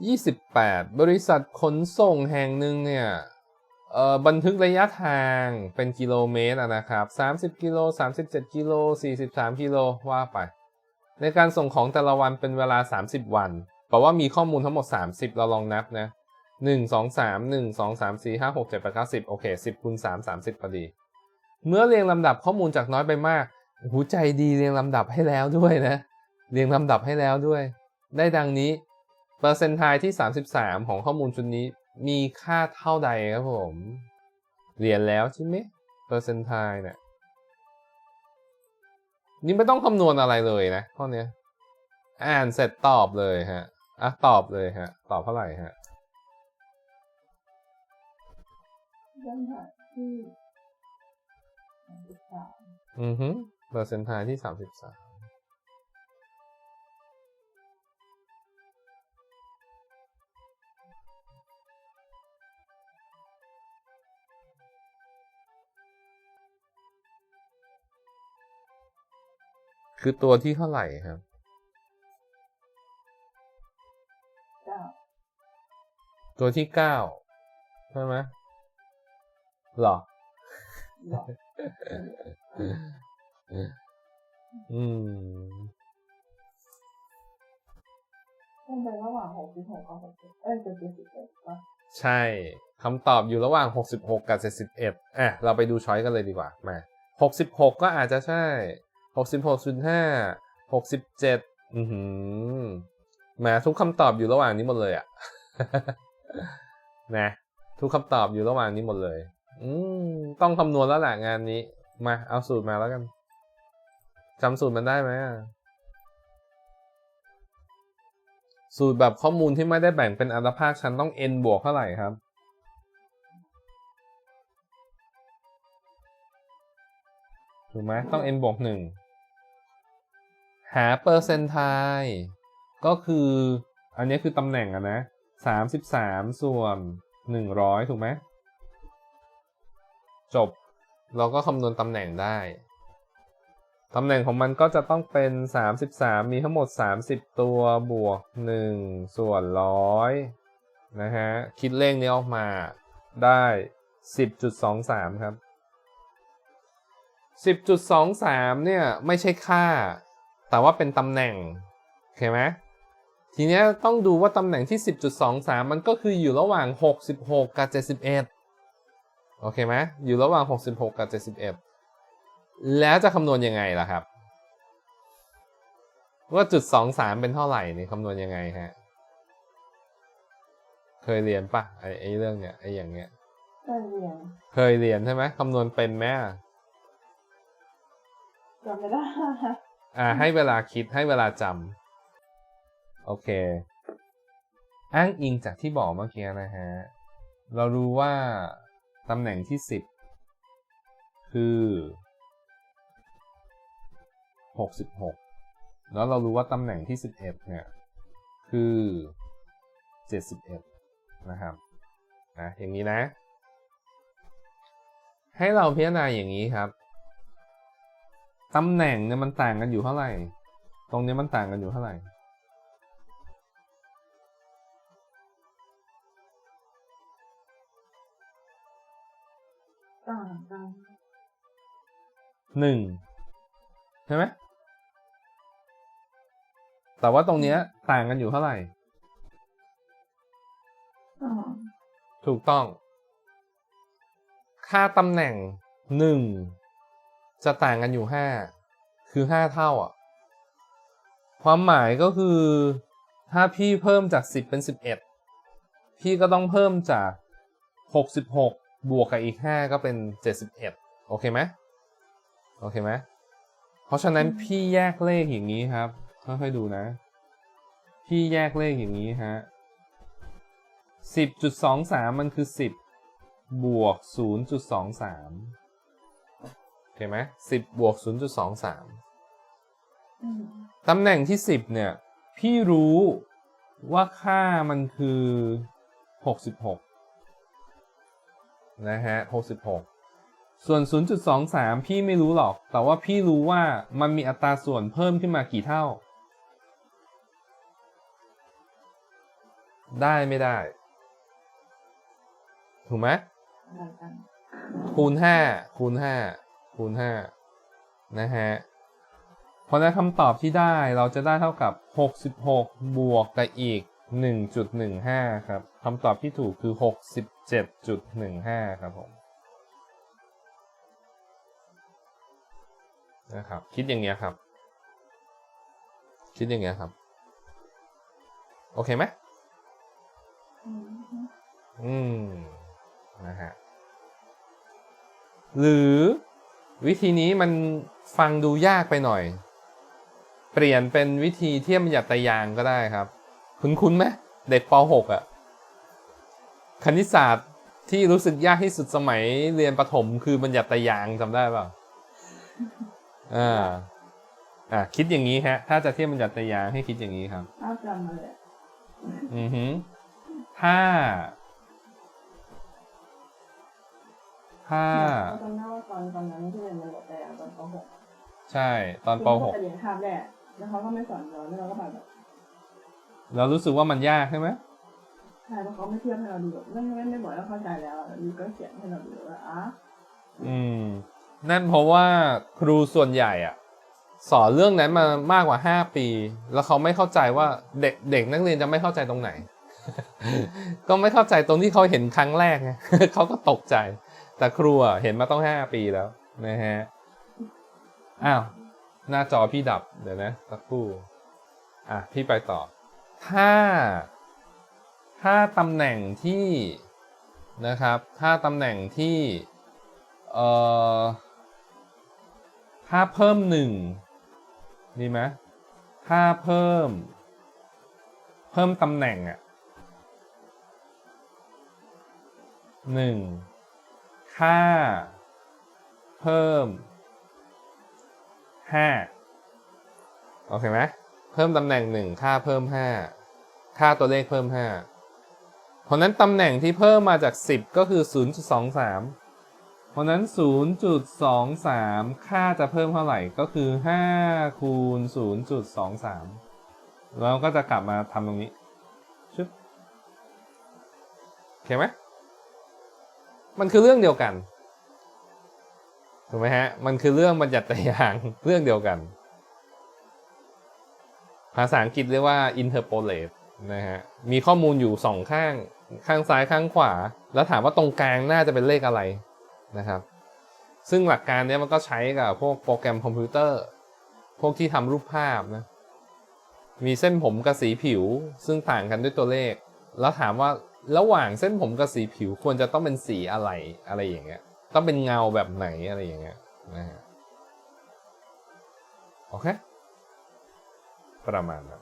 28 บริษัทขนส่งแห่งหนึ่งเนี่ยบันทึกระยะทางเป็นกิโลเมตรนะครับ 30 กิโล 37 กิโล 43 กิโลว่าไป ในการส่งของแต่ละวันเป็นเวลา 30 วันแปลว่ามีข้อมูลทั้งหมด 30 เราลองนับนะ 1 2 3 1 2 3 4 5 6 7 8 9 10 โอเค 10คูณ3 30พอดี เมื่อเรียงลำดับข้อมูลจากน้อยไปมาก หูใจดีเรียงลำดับให้แล้วด้วยนะ เรียงลำดับให้แล้วด้วย ได้ดังนี้ เปอร์เซนต์ไทที่ 33 ของข้อมูลชุดนี้มีค่าเท่าใดครับผม เรียนแล้วใช่ไหมเปอร์เซนต์ไทเนี่ยนี่ไม่ต้องคำนวณอะไรเลยนะข้อเนี้ยอ่านเสร็จตอบเลยฮะอะตอบเลยฮะ ตอบเท่าไหร่ฮะเรื่องแบบที่ศึกษาอือฮึเปอร์เซนต์ไทที่33 คือตัวที่เท่าไหร่ครับเก้าตัวที่เก้าใช่ไหมหรอหรออืมต้องไประหว่างหกสิบหกกับหกสิบเอ้ยเจ็ดสิบเอ็ดป่ะใช่คำตอบอยู่ระหว่าง 66 กับ 71อะเราไปดูช้อยกันเลยดีกว่ามา 66 ก็อาจจะใช่ 66.5 67อือหือแหมาทุกคำตอบอยู่ระหว่างนี้หมดเลยอะนะทุกคำตอบอยู่ระหว่างนี้หมดเลย อืมต้องคำนวณแล้วแหละงานนี้ มาเอาสูตรมาแล้วกันจำสูตรมันได้ไหมสูตรแบบข้อมูลที่ไม่ได้แบ่งเป็นอัตภาคชั้นต้อง n บวกเท่าไหร่ครับ ถูกไหมต้อง n บวกหนึ่ง หาเปอร์เซนต์ไทก็คือ อันนี้คือตำแหน่งอะนะสามสิบสามส่วนหนึ่งร้อยถูกไหมจบ เราก็คำนวณตำแหน่งได้ ตำแหน่งของมันก็จะต้องเป็น 33 มีทั้งหมด 30 ตัวบวก 1 ส่วนร้อยนะฮะ คิดเลขนี้ออกมาได้ 10.23 ครับ 10.23 เนี่ย ไม่ใช่ค่า แต่ว่าเป็นตำแหน่งโอเคไหมทีเนี้ยต้องดูว่าตำแหน่งที่ 10.23 มันก็คืออยู่ระหว่าง 66 กับ 71 โอเคไหมอยู่ระหว่าง 66 กับ 71 แล้วจะคำนวณยังไงล่ะครับ ว่าจุด 23 เป็นเท่าไหร่นี่คำนวณยังไงฮะ เคยเรียนปะไอ้ไอ้เรื่องเนี้ยไอ้อย่างเงี้ยได้เรียน เคยเรียนใช่ไหมคำนวณเป็นไหมอะจำไม่ได้ อ่าให้เวลาคิดให้เวลาจำโอเค อ้างอิงจากที่บอกเมื่อกี้นะฮะ เรารู้ว่าตำแหน่งที่ 10 คือ 66 แล้วเรารู้ว่าตำแหน่งที่ 11 เนี่ย คือ 71 นะครับนะอย่างนี้นะ ให้เราพิจารณาอย่างนี้ครับ ตำแหน่งเนี่ยมันต่างกันอยู่เท่าไหร่ ตรงนี้มันต่างกันอยู่เท่าไหร่ ต่างกันหนึ่งใช่ไหมแต่ว่าตรงเนี้ยต่างกันอยู่เท่าไหร่อ๋อถูกต้อง ค่าตำแหน่งหนึ่ง จะต่างกันอยู่ห้าคือห้าเท่าอะ ความหมายก็คือถ้าพี่เพิ่มจากสิบเป็นสิบเอ็ดพี่ก็ต้องเพิ่มจากหกสิบหกบวกกับอีกห้าก็เป็นเจ็ดสิบเอ็ดโอเคไหมโอเคไหมเพราะฉะนั้นพี่แยกเลขอย่างนี้ครับค่อยๆดูนะ พี่แยกเลขอย่างนี้ฮะสิบจุดสองสามมันคือสิบบวกศูนย์จุดสองสาม โอเคไหมสิบบวกศูนย์จุดสองสามอืมตำแหน่งที่สิบเนี่ย พี่รู้ว่าค่ามันคือหกสิบหกนะฮะหกสิบหกส่วน 0.23 พี่ไม่รู้หรอก แต่ว่าพี่รู้ว่ามันมีอัตราส่วนเพิ่มขึ้นมากี่เท่า ได้ไม่ได้ ถูกไหมอะไรกันคูณห้าคูณห้า คูณห้านะฮะเพราะฉะนั้นคำตอบที่ได้เราจะได้เท่ากับ 66 บวกกับอีก 1.15 ครับคำตอบที่ถูกคือ 67.15 ครับผมนะครับคิดอย่างเงี้ยครับ คิดอย่างเงี้ยครับ โอเคไหมอืมอืมนะฮะหรือ วิธีนี้มันฟังดูยากไปหน่อย เปลี่ยนเป็นวิธีเทียมหยัดตะยางก็ได้ครับ คุ้นคุ้นๆไหมเด็กป .6 อะ คณิตศาสตร์ที่รู้สึกยากที่สุดสมัยเรียนประถมคือบัญญัติตะยางจำได้เปล่าอ่าอะคิดอย่างนี้ฮะ ถ้าจะเทียบบัญญัติตะยางให้คิดอย่างนี้ครับภาพจำมาเลยอะอือฮึถ้า ถ้าเราจำได้ว่าตอนตอนนั้นที่เรียนมันหมดแต่ตอนป .6 ใช่ตอนปคือเขาไปเรียนคาบแรกแล้วเขาก็ไม่สอนเราแล้วเราก็แบบ .6 เรารู้สึกว่ามันยากใช่ไหมใช่เพราะเขาไม่เทียบให้เราดูแบบไม่ไม่ไม่บอกแล้วเข้าใจแล้วยูก็เขียนให้เราดูว่าอะอืม นั่นเพราะว่าครูส่วนใหญ่อะสอนเรื่องนั้นมามากกว่า5ปี แล้วเขาไม่เข้าใจว่าเด็กเด็กนักเรียนจะไม่เข้าใจตรงไหน ก็ไม่เข้าใจตรงที่เขาเห็นครั้งแรกไงเขาก็ตกใจ แต่ครูอะเห็นมาต้อง5ปีแล้วนะฮะ อ้าว หน้าจอพี่ดับเดี๋ยวนะสักครู่ อะ พี่ไปต่อ ถ้า ถ้าตำแหน่งที่นะครับ ถ้าตำแหน่งที่ เอ่อ ถ้าเพิ่มหนึ่งดีไหมถ้าเพิ่ม เพิ่มตำแหน่งอะหนึ่ง ค่าเพิ่มห้าโอเคไหมเพิ่มตำแหน่งหนึ่งค่าเพิ่มห้าค่าตัวเลขเพิ่มห้าเพราะนั้นตำแหน่งที่เพิ่มมาจาก 10 ก็คือ0.23เพราะนั้น 0.23 ค่าจะเพิ่มเท่าไหร่ก็คือ 5 คูณ 0.23 แล้วก็จะกลับมาทำตรงนี้ชึบโอเคไหม มันคือเรื่องเดียวกันถูกไหมฮะ มันคือเรื่องบัญญัติยางเรื่องเดียวกัน ภาษาอังกฤษเรียกว่า interpolate นะฮะ มีข้อมูลอยู่สองข้าง ข้างซ้ายข้างขวา แล้วถามว่าตรงกลางน่าจะเป็นเลขอะไรนะครับ ซึ่งหลักการนี้มันก็ใช้กับพวกโปรแกรมคอมพิวเตอร์ พวกที่ทำรูปภาพนะ มีเส้นผมกับสีผิว ซึ่งต่างกันด้วยตัวเลข แล้วถามว่า ระหว่างเส้นผมกับสีผิวควรจะต้องเป็นสีอะไรอะไรอย่างเงี้ย ต้องเป็นเงาแบบไหนอะไรอย่างเงี้ยนะฮะโอเคประมาณนั้น